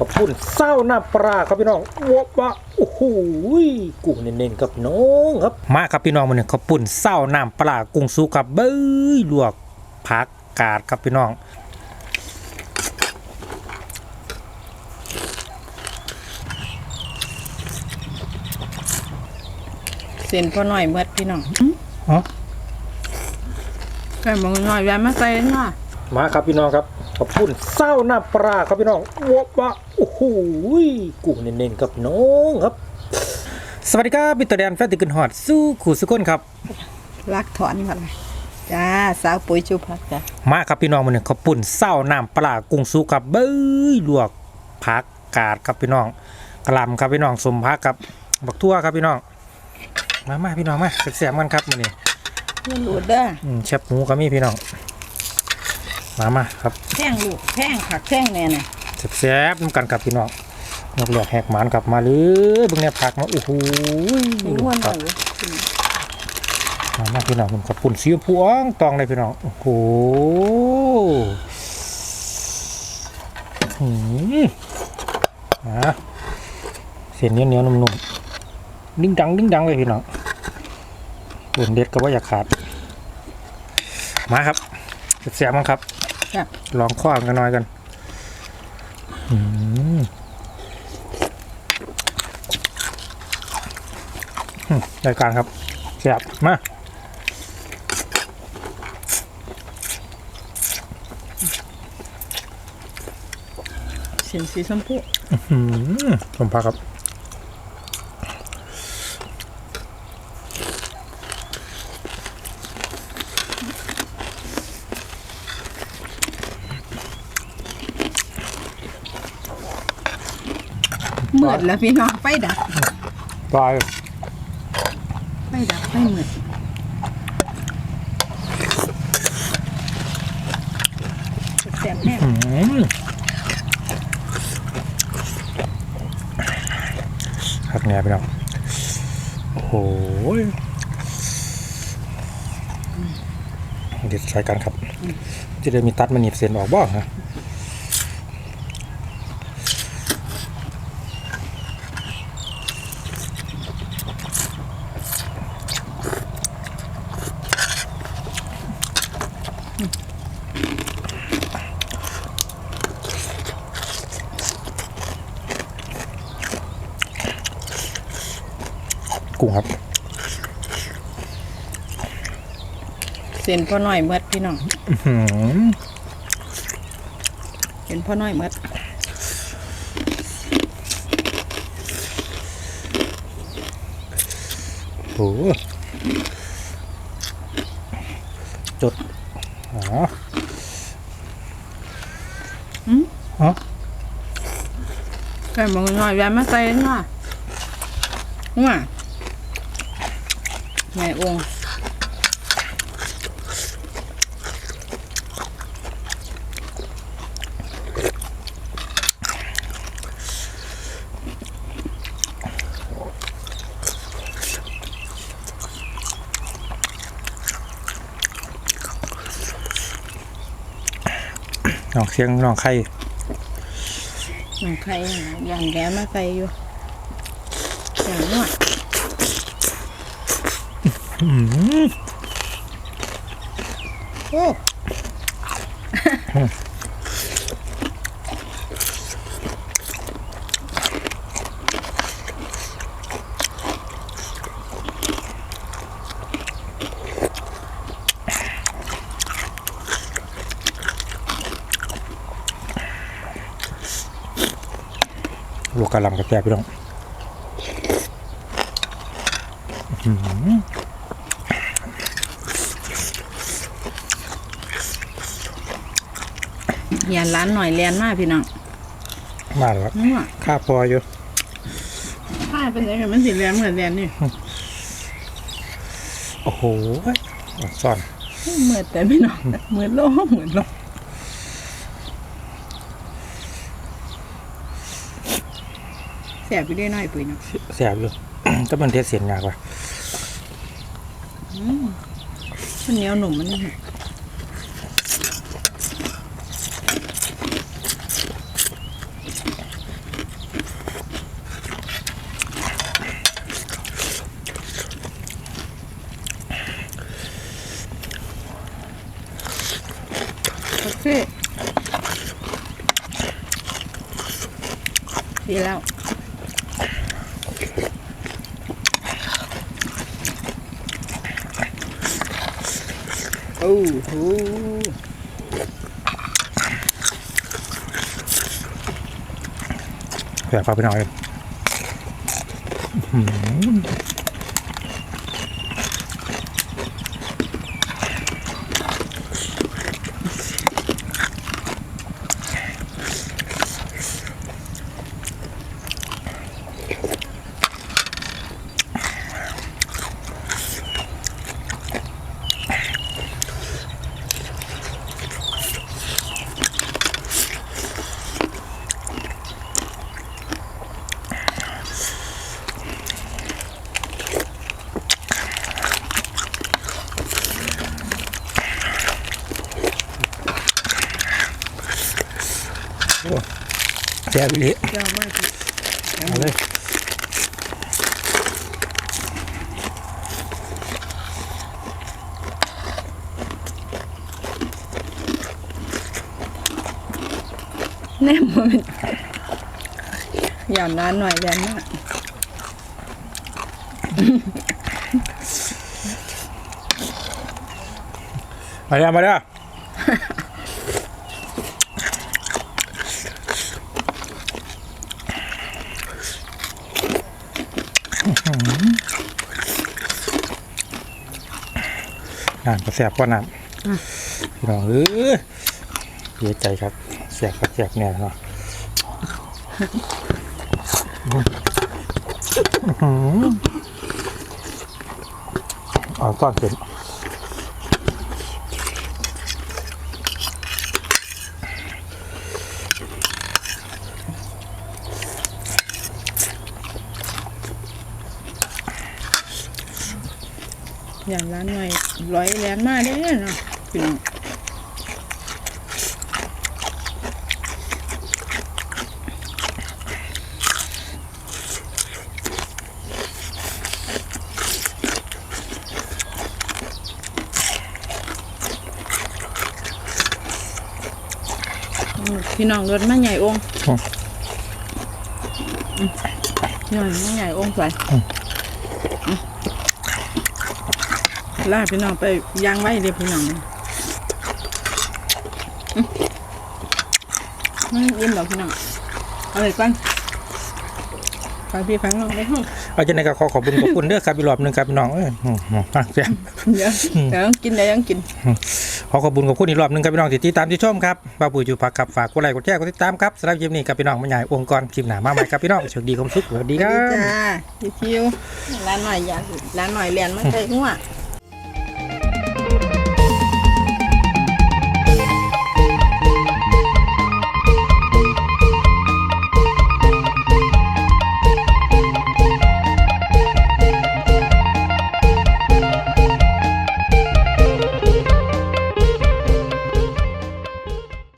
ขอบคุณเศร้าหน้าปลาครับพี่น้องวบว่าโอ้โหยกุ้งเน้นๆครับน้องครับ มาครับพี่น้องมันเนี่ยขอบคุณเศร้าน้ำปลากุ้งสุกครับเบ้ยลวกผักกาดครับพี่น้องเส้นพอหน่อยเมื่อพี่น้องฮะไก่หมองหน่อยแวะมาใส่หน่อยมาครับพี่น้องครับ ขอบคุณเศร้าหน้าปลาครับพี่น้องวบว่าโอ้โหยกุ้งเน้นๆครับน้องครับ สวัสดีครับพี่ตัวแดนแฟนติกึนหอดสู้ขู่สุกคนครับรักถอนมาเลยจ้าสาวปุ๋ยจุพักจ้ะมาครับพี่น้องมันเนี่ยขอบปุ่นเศร้าน้ำปลากุ้งสุกครับเบ้ยลวกผักกาดครับพี่น้องกะหล่ำครับพี่น้องสมพักครับบักทั่วครับพี่น้องมามาพี่น้องมาเสียบๆกันครับมันนี่เงินหลุดเด้ออืมแชบหมูก็มีพี่น้อง มามาครับแท่งลูกแท่งผักแท่งแน่น่ะแซ่บๆน้ำกันครับพี่น้องนกเหลือกแหกหมานกลับมาเลยเบิ่งเนี่ยผักมาโอ้โหมีหัวหคน่รัอบยมามาพี่น้องผมขอบปุ่นสีชมพูอ่องตองเลยพี่น้อง โอ้โหหืมอะเส้นเหนียวเหนียวๆนุ่มๆดิ้งดังดิ้งดังเลยพี่น้องเด่นเด็ดก็ว่าอยากขาด มาครับเสียบๆมั้งครับ จ้ะลองคว้างกันหน่อยกันอืมอืมรายการครับเสียบมาเส้นสีชมพูอืมผมพักครับ เมื่อแล้วพี่น้องไฟดับปลายไฟดับไฟเมื่อแซ่บแน่อืมหักแง่ไปแล้วโอ้โหเด็ดใส่กันครับจะได้มีตัดมันหนีบเส้นออกบ้างนะ กุ้งครับ เส้นพอหน่อยเมื่อพี่น้องอืมเส้นพอหน่อยเมื่อโอ้โหจดอ๋ออืมฮะไก่หมองหน่อยแวะมาใส่หน่อยว่า แม่องค์น้องเสียงน้องไข่น้องไข่อย่างแกมาใส่อยู่อย่างนวด โอ้ลวกกะหล่ำกระแจพี่น้อง เหียนร้านหน่อยเรียนมากพี่น้องมาแล้วนัวข้าพออยู่ถ้าเป็นยังไงมันสิเรียนเหมือนเรียนนี่โอ้โหอ่อนซ่อนเหมือนแต่พี่น้องเหมือนโลเหมือนโลแสบไปได้หน่อยปุ๋ยเนาะแสบอยู่จะมันเทศเสียนยากว่ะมันเหนียวหนุ่มมัน พี่ดีแล้วโอ้โหเผื่อพาไปหน่อย บอีหลีเจ้ามากพี่เอาเลยแน่มันอย่านานหน่อยแดนมากมาเด้อมาเด้อ น้ำก็แซ่บกว่าน้ำพี่น้องเออเสียใจครับแซ่บก็แซ่บแน่เนาะอื้อหือเอาก้อนเสร็จ อย่างร้านหน่อยร้อยแลนมากเด้อเนาะพี่น้องอืมพี่น้องรถมาใหญ่องค์อืมอืมพี่น้องมาใหญ่องค์ไป ลาพี่น้องไปย่างไว้เดี๋ยวพี่น้องอื้อไม่ยิ้มหรอกพี่น้องเอาไปก่อนฟังพี่ฟังน้องได้ห้องเอาจารย์ก็ขอขอบคุณขอบคุณเด้อครับอีกรอบหนึงครับพี่น้องเอ้ยอืมอืมอะแซ่บเดี๋ยวเดี๋ยวต้องกินเดี๋ยวต้องกินขอขอบคุณขอบคุณอีกรอบหนึงครับพี่น้องที่ติดตามที่ชมครับบ้าปุ๋ยอยู่ผักครับฝากกดไลค์กดแชร์กดติดตามครับสำหรับคลิปนี้ครับพี่น้องมันใหญ่องค์กรคลิปหนามาใหม่ครับพี่น้องโชคดีความสุขสวัสดีครับจ้าพี่คิวร้านหน่อยอยากร้านหน่อยเรียนมาใส่หัว